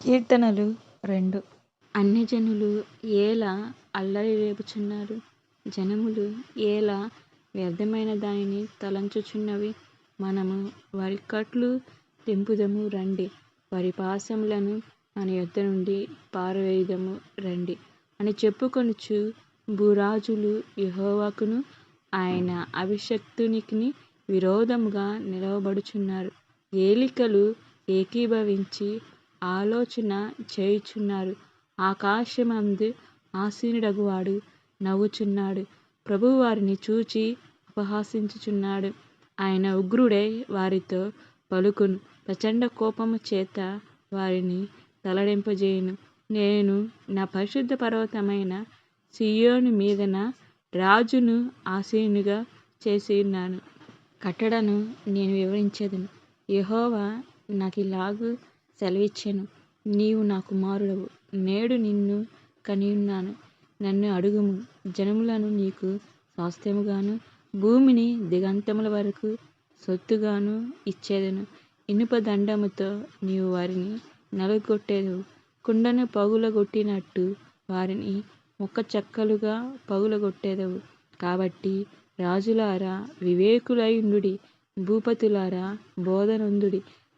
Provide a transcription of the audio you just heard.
కీర్తనలు రెండు. అన్యజనులు ఏలా అల్లరి రేపుచున్నారు జనములు ఏలా వ్యర్థమైన దానిని తలంచుచున్నవి. మనము వారి కట్లు తెంపుదము రండి. వారి పాశములను మన యొద్ద నుండి పారవేయుదము రండి. అని చెప్పుకొనుచు భూరాజులు యహోవాకును ఆయన అభిషక్తునికి విరోధముగా నిలవబడుచున్నారు. ఏలికలు ఏకీభవించి ఆలోచన చేయుచున్నారు ఆకాశమందు ఆసీనుడగువాడు నవ్వుచున్నాడు. ప్రభువు వారిని చూచి అపహసించుచున్నాడు ఆయన ఉగ్రుడై వారితో పలుకును. ప్రచండ కోపము చేత వారిని తల్లడింపజేయును నేను నా పరిశుద్ధ పర్వతమైన సీయోను మీదన రాజును ఆసీనునిగా చేసియున్నాను. కట్టడను నేను వివరించెదను. యెహోవా నాకిలాగు సెలవిచ్చాను. నీవు నా కుమారుడవు నేడు నిన్ను కనియున్నాను. నన్ను అడుగుము. జనములను నీకు స్వాస్థ్యముగాను భూమిని దిగంతముల వరకు సొత్తుగాను ఇచ్చేదను. ఇనుప దండముతో నీవు వారిని నలుగొట్టేదు కుండను పగులగొట్టినట్టు వారిని ముక్కచెక్కలుగా పగులగొట్టేదవు. కాబట్టి రాజులారా వివేకులైయుండుడి భూపతులారా బోధనందుడి.